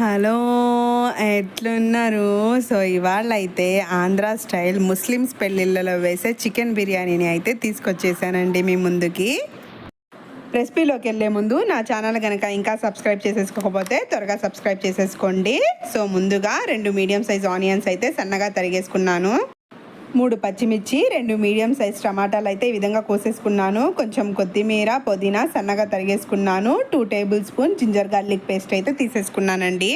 Hello. ఎట్లున్నారు? So ఇవాళ అయితే ఆంధ్ర స్టైల్ ముస్లిమ్స్ పెళ్ళిళ్ళలో వేసే చికెన్ బిర్యానీని అయితే తీసుకొచ్చేసానండి మీ ముందుకి. రెసిపీలోకి వెళ్ళే ముందు నా ఛానల్ కనుక ఇంకా సబ్స్క్రైబ్ చేసేసుకోకపోతే త్వరగా సబ్స్క్రైబ్ చేసేసుకోండి. సో ముందుగా రెండు మీడియం సైజ్ ఆనియన్స్ అయితే సన్నగా తరిగేసుకున్నాను. మూడు పచ్చిమిర్చి రెండు మీడియం సైజ్ టమాటాలు అయితే ఈ విధంగా కోసేసుకున్నాను. కొంచెం కొత్తిమీర పుదీనా సన్నగా తరిగేసుకున్నాను. Two tablespoon ginger garlic paste అయితే తీసేసుకున్నానండి.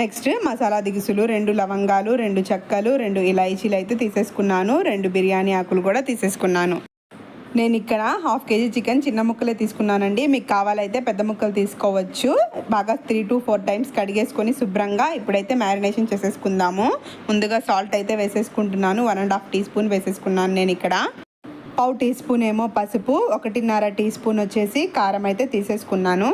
నెక్స్ట్ మసాలా దిగుసులు రెండు లవంగాలు రెండు చెక్కలు రెండు ఇలాయచీలు అయితే తీసేసుకున్నాను. రెండు బిర్యానీ ఆకులు కూడా తీసేసుకున్నాను. నేను ఇక్కడ హాఫ్ కేజీ చికెన్ చిన్న ముక్కలే తీసుకున్నానండి. మీకు కావాలైతే పెద్ద ముక్కలు తీసుకోవచ్చు. బాగా త్రీ టు ఫోర్ టైమ్స్ కడిగేసుకొని శుభ్రంగా ఇప్పుడైతే మ్యారినేషన్ చేసేసుకుందాము. ముందుగా సాల్ట్ అయితే వేసేసుకుంటున్నాను. One and half teaspoon వేసేసుకున్నాను నేను ఇక్కడ. పావు టీ స్పూన్ ఏమో పసుపు ఒకటిన్నర టీ స్పూన్ వచ్చేసి కారం అయితే తీసేసుకున్నాను.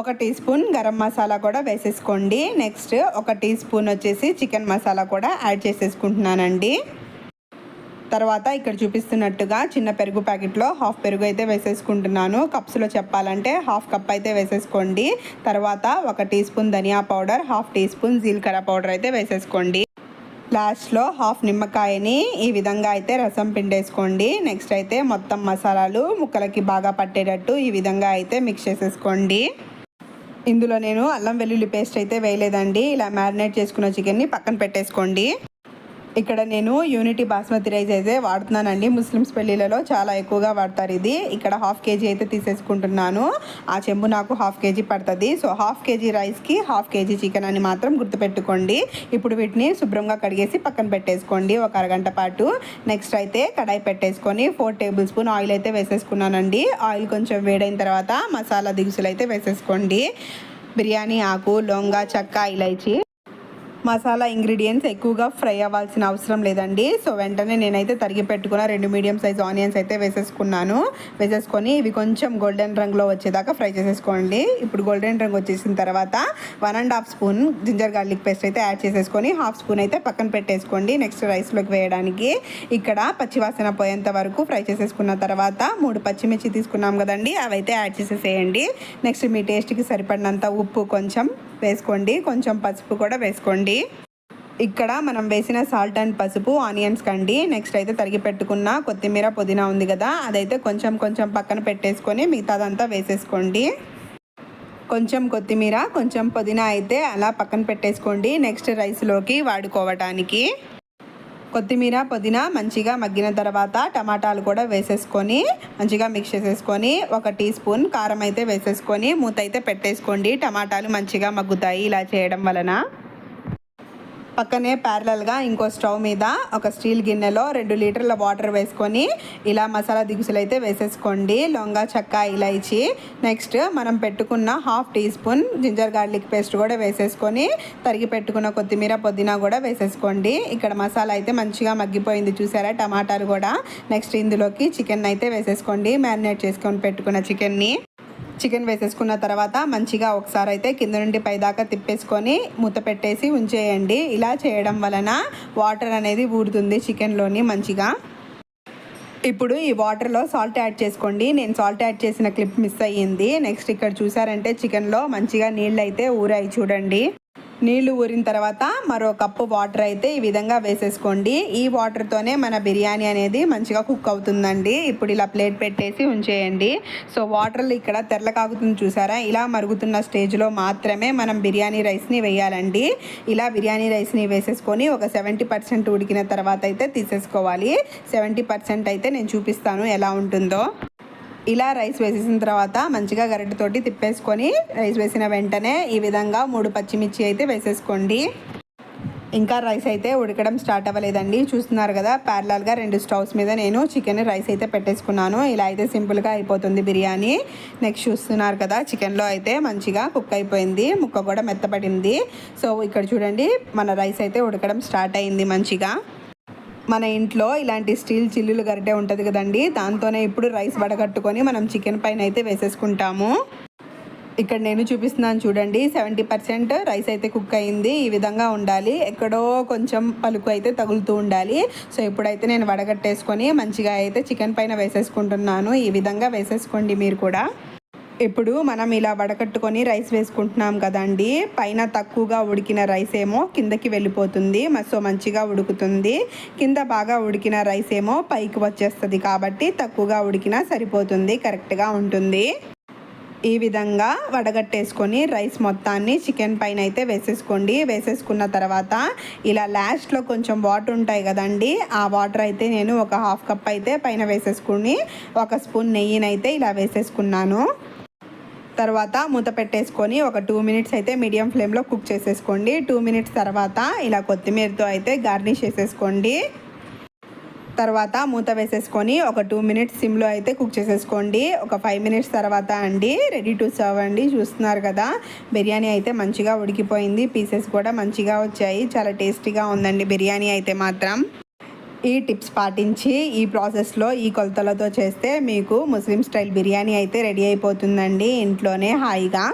ఒక టీ స్పూన్ గరం మసాలా కూడా వేసేసుకోండి. నెక్స్ట్ ఒక టీ స్పూన్ వచ్చేసి చికెన్ మసాలా కూడా యాడ్ చేసేసుకుంటున్నానండి. తర్వాత ఇక్కడ చూపిస్తున్నట్టుగా చిన్న పెరుగు ప్యాకెట్లో హాఫ్ పెరుగు అయితే వేసేసుకుంటున్నాను. కప్స్లో చెప్పాలంటే హాఫ్ కప్ అయితే వేసేసుకోండి. తర్వాత ఒక టీ స్పూన్ ధనియా పౌడర్ హాఫ్ టీ స్పూన్ జీలకర్ర పౌడర్ అయితే వేసేసుకోండి. లాస్ట్లో హాఫ్ నిమ్మకాయని ఈ విధంగా అయితే రసం పిండేసుకోండి. నెక్స్ట్ అయితే మొత్తం మసాలాలు ముక్కలకి బాగా పట్టేటట్టు ఈ విధంగా అయితే మిక్స్ చేసేసుకోండి. ఇందులో నేను అల్లం వెల్లుల్లి పేస్ట్ అయితే వేయలేదండి. ఇలా మ్యారినేట్ చేసుకున్న చికెన్ని పక్కన పెట్టేసుకోండి. ఇక్కడ నేను యూనిటీ బాస్మతి రైస్ అయితే వాడుతున్నానండి. ముస్లిమ్స్ పెళ్ళిళ్ళలో చాలా ఎక్కువగా వాడతారు ఇది. ఇక్కడ హాఫ్ కేజీ అయితే తీసేసుకుంటున్నాను. ఆ చెంబు నాకు హాఫ్ కేజీ పడుతుంది. సో హాఫ్ కేజీ రైస్కి హాఫ్ కేజీ చికెన్ అని మాత్రం గుర్తుపెట్టుకోండి. ఇప్పుడు వీటిని శుభ్రంగా కడిగేసి పక్కన పెట్టేసుకోండి. ఒక అరగంట పాటు. నెక్స్ట్ అయితే కడాయి పెట్టేసుకొని ఫోర్ టేబుల్ స్పూన్ ఆయిల్ అయితే వేసేసుకున్నానండి. ఆయిల్ కొంచెం వేడైన తర్వాత మసాలా దిగుసులు అయితే వేసేసుకోండి. బిర్యానీ ఆకు లొంగ చక్క ఇలైచి. మసాలా ఇంగ్రీడియంట్స్ ఎక్కువగా ఫ్రై అవ్వాల్సిన అవసరం లేదండి. సో వెంటనే నేనైతే తరిగి పెట్టుకున్న రెండు మీడియం సైజ్ ఆనియన్స్ అయితే వేసేసుకున్నాను. వేసేసుకొని ఇవి కొంచెం గోల్డెన్ రంగులో వచ్చేదాకా ఫ్రై చేసేసుకోండి. ఇప్పుడు గోల్డెన్ రంగు వచ్చేసిన తర్వాత one and half spoon ginger garlic paste అయితే యాడ్ చేసేసుకొని హాఫ్ స్పూన్ అయితే పక్కన పెట్టేసుకోండి నెక్స్ట్ రైస్లోకి వేయడానికి. ఇక్కడ పచ్చివాసన పోయేంత వరకు ఫ్రై చేసేసుకున్న తర్వాత మూడు పచ్చిమిర్చి తీసుకున్నాం కదండి అవి అయితే యాడ్ చేసేసేయండి. నెక్స్ట్ మీ టేస్ట్కి సరిపడినంత ఉప్పు కొంచెం వేసుకోండి. కొంచెం పసుపు కూడా వేసుకోండి. ఇక్కడ మనం వేసిన సాల్ట్ అండ్ పసుపు ఆనియన్స్ కండి. నెక్స్ట్ అయితే తరిగి పెట్టుకున్న కొత్తిమీర పుదీనా ఉంది కదా అదైతే కొంచెం కొంచెం పక్కన పెట్టేసుకొని మిగతాదంతా వేసేసుకోండి. కొంచెం కొత్తిమీర కొంచెం పుదీనా అయితే అలా పక్కన పెట్టేసుకోండి. నెక్స్ట్ రైస్లోకి వాడుకోవటానికి. కొత్తిమీర పుదీనా మంచిగా మగ్గిన తర్వాత టమాటాలు కూడా వేసేసుకొని మంచిగా మిక్స్ చేసేసుకొని ఒక టీ స్పూన్ కారం అయితే వేసేసుకొని మూత అయితే పెట్టేసుకోండి. టమాటాలు మంచిగా మగ్గుతాయి ఇలా చేయడం వలన. పక్కనే ప్యారలల్గా ఇంకో స్టవ్ మీద ఒక స్టీల్ గిన్నెలో రెండు లీటర్ల వాటర్ వేసుకొని ఇలా మసాలా దిగుసులు అయితే వేసేసుకోండి. లొంగ చెక్క ఇలాచి. నెక్స్ట్ మనం పెట్టుకున్న half teaspoon ginger garlic paste కూడా వేసేసుకొని తరిగి పెట్టుకున్న కొత్తిమీర పుదీనా కూడా వేసేసుకోండి. ఇక్కడ మసాలా అయితే మంచిగా మగ్గిపోయింది చూసారా? టమాటాలు కూడా. నెక్స్ట్ ఇందులోకి చికెన్ అయితే వేసేసుకోండి. మ్యారినేట్ చేసుకొని పెట్టుకున్న చికెన్ని చికెన్ వేసేసుకున్న తర్వాత మంచిగా ఒకసారి అయితే కింద నుండి పైదాకా తిప్పేసుకొని మూత పెట్టేసి ఉంచేయండి. ఇలా చేయడం వలన వాటర్ అనేది ఊరుతుంది చికెన్లోని మంచిగా. ఇప్పుడు ఈ వాటర్లో సాల్ట్ యాడ్ చేసుకోండి. నేను సాల్ట్ యాడ్ చేసిన క్లిప్ మిస్ అయ్యింది. నెక్స్ట్ ఇక్కడ చూసారంటే చికెన్లో మంచిగా నీళ్ళు అయితే ఊరాయి చూడండి. నీళ్ళు ఊరిన తర్వాత మరో కప్పు వాటర్ అయితే ఈ విధంగా వేసేసుకోండి. ఈ వాటర్తోనే మన బిర్యానీ అనేది మంచిగా కుక్ అవుతుందండి. ఇప్పుడు ఇలా ప్లేట్ పెట్టేసి ఉంచేయండి. సో వాటర్లు ఇక్కడ తెరలకాగుతుంది చూసారా? ఇలా మరుగుతున్న స్టేజ్లో మాత్రమే మనం బిర్యానీ రైస్ని వేయాలండి. ఇలా బిర్యానీ రైస్ని వేసేసుకొని ఒక సెవెంటీ పర్సెంట్ ఉడికిన తర్వాత అయితే తీసేసుకోవాలి. సెవెంటీ పర్సెంట్ అయితే నేను చూపిస్తాను ఎలా ఉంటుందో. ఇలా రైస్ వేసేసిన తర్వాత మంచిగా గరిటెతోటి తిప్పేసుకొని రైస్ వేసిన వెంటనే ఈ విధంగా మూడు పచ్చిమిర్చి అయితే వేసేసుకోండి. ఇంకా రైస్ అయితే ఉడకడం స్టార్ట్ అవ్వలేదండి. చూస్తున్నారు కదా ప్యారలాల్గా రెండు స్టవ్స్ మీద నేను చికెన్ రైస్ అయితే పెట్టేసుకున్నాను. ఇలా అయితే సింపుల్గా అయిపోతుంది బిర్యానీ. నెక్స్ట్ చూస్తున్నారు కదా చికెన్లో అయితే మంచిగా కుక్ అయిపోయింది. ముక్క కూడా మెత్తపడింది. సో ఇక్కడ చూడండి మన రైస్ అయితే ఉడకడం స్టార్ట్ అయింది మంచిగా. మన ఇంట్లో ఇలాంటి స్టీల్ చిల్లులు గరిటె ఉంటుంది కదండి దాంతోనే ఇప్పుడు రైస్ వడగట్టుకొని మనం చికెన్ పైన అయితే వేసేసుకుంటాము. ఇక్కడ నేను చూపిస్తున్నాను చూడండి సెవెంటీ పర్సెంట్ రైస్ అయితే కుక్ అయింది. ఈ విధంగా ఉండాలి. ఎక్కడో కొంచెం పలుకు అయితే తగులుతూ ఉండాలి. సో ఇప్పుడైతే నేను వడగట్టేసుకొని మంచిగా అయితే చికెన్ పైన వేసేసుకుంటున్నాను. ఈ విధంగా వేసేసుకోండి మీరు కూడా. ఇప్పుడు మనం ఇలా వడకట్టుకొని రైస్ వేసుకుంటున్నాం కదండి. పైన తక్కువగా ఉడికిన రైస్ ఏమో కిందకి వెళ్ళిపోతుంది. మ- సో మంచిగా ఉడుకుతుంది. కింద బాగా ఉడికిన రైస్ ఏమో పైకి వచ్చేస్తుంది కాబట్టి తక్కువగా ఉడికినా సరిపోతుంది. కరెక్ట్గా ఉంటుంది. ఈ విధంగా వడగట్టేసుకొని రైస్ మొత్తాన్ని చికెన్ పైన అయితే వేసేసుకోండి. వేసేసుకున్న తర్వాత ఇలా లాస్ట్లో కొంచెం వాటర్ ఉంటాయి కదండి. ఆ వాటర్ అయితే నేను ఒక హాఫ్ కప్ అయితే పైన వేసేసుకుని ఒక స్పూన్ నెయ్యినైతే ఇలా వేసేసుకున్నాను. తర్వాత మూత పెట్టేసుకొని ఒక టూ మినిట్స్ అయితే మీడియం ఫ్లేమ్లో కుక్ చేసేసుకోండి. టూ మినిట్స్ తర్వాత ఇలా కొత్తిమీరతో అయితే గార్నిష్ చేసేసుకోండి. తర్వాత మూత వేసేసుకొని ఒక టూ మినిట్స్ సిమ్లో అయితే కుక్ చేసేసుకోండి. ఒక ఫైవ్ మినిట్స్ తర్వాత అండి రెడీ టు సర్వ్ అండి. చూస్తున్నారు కదా బిర్యానీ అయితే మంచిగా ఉడికిపోయింది. పీసెస్ కూడా మంచిగా వచ్చాయి. చాలా టేస్టీగా ఉందండి బిర్యానీ అయితే మాత్రం. ఈ టిప్స్ పాటించి ఈ ప్రాసెస్లో ఈ కొలతలతో చేస్తే మీకు ముస్లిం స్టైల్ బిర్యానీ అయితే రెడీ అయిపోతుందండి ఇంట్లోనే హాయిగా.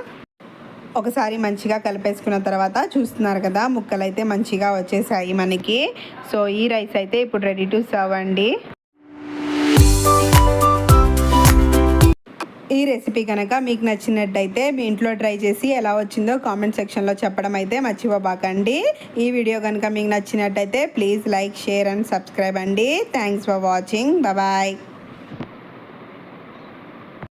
ఒకసారి మంచిగా కలిపేసుకున్న తర్వాత చూస్తున్నారు కదా ముక్కలు అయితే మంచిగా వచ్చేసాయి మనకి. సో ఈ రైస్ అయితే ఇప్పుడు రెడీ టు సర్వ్ అండి. ఈ రెసిపీ కనుక మీకు నచ్చినట్టయితే మీ ఇంట్లో ట్రై చేసి ఎలా వచ్చిందో కామెంట్ సెక్షన్లో చెప్పడం అయితే మర్చిపోబాకండి. ఈ వీడియో కనుక మీకు నచ్చినట్టయితే please like share and subscribe అండి. Thanks for watching bye